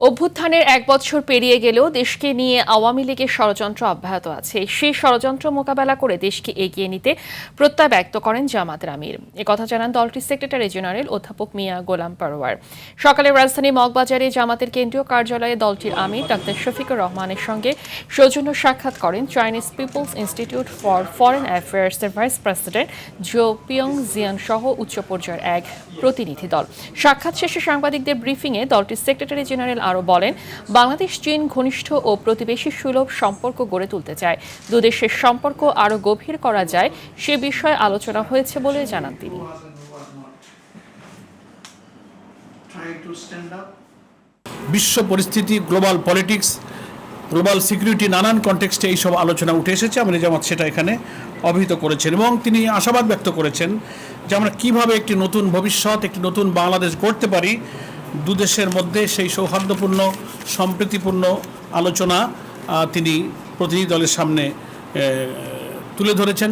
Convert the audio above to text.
অভ্যুত্থানের এক বছর পেরিয়ে গেলেও দেশকে নিয়ে আওয়ামী লীগের ষড়যন্ত্র অব্যাহত আছে। সেই ষড়যন্ত্র মোকাবেলা করে দেশকে এগিয়ে নিতে প্রত্যয় ব্যক্ত করেন জামাতের আমির কথা জানান দলটির সেক্রেটারি জেনারেল অধ্যাপক মিয়া গোলাম পারোয়ার। সকালে রাজধানী মগবাজারে জামাতের কেন্দ্রীয় কার্যালয়ে দলটির আমির ডাক্তার শফিকুর রহমানের সঙ্গে সৌজন্য সাক্ষাৎ করেন Chinese People's Institute for Foreign Affairs অ্যাফেয়ার্সের vice president Zhou Ping Jian সহ উচ্চ পর্যায়ের এক প্রতিনিধি দল। সাক্ষাৎ শেষে সাংবাদিকদের ব্রিফিংয়ে দলটির সেক্রেটারি জেনারেল আরও বলেন, বাংলাদেশ, চীন ঘনিষ্ঠ ও প্রতিবেশী সুলভ সম্পর্ক গড়ে তুলতে চায়। দুদেশের সম্পর্ক আরও গভীর করা যায়, সে বিষয়ে আলোচনা হয়েছে বলে জানান তিনি. বিশ্ব পরিস্থিতি, গ্লোবাল পলিটিক্স, গ্লোবাল সিকিউরিটি, নানান কনটেক্সটে এইসব আলোচনা উঠে এসেছে। আমির জামাত সেটা এখানে অভিহিত করেছেন এবং তিনি আশাবাদ ব্যক্ত করেছেন যে আমরা কীভাবে একটি নতুন ভবিষ্যৎ, একটি নতুন বাংলাদেশ গড়তে পারি। দুদেশের মধ্যে সেই সৌহার্দ্যপূর্ণ সম্প্রীতিপূর্ণ আলোচনা তিনি প্রতিনিধি দলের সামনে তুলে ধরেছেন।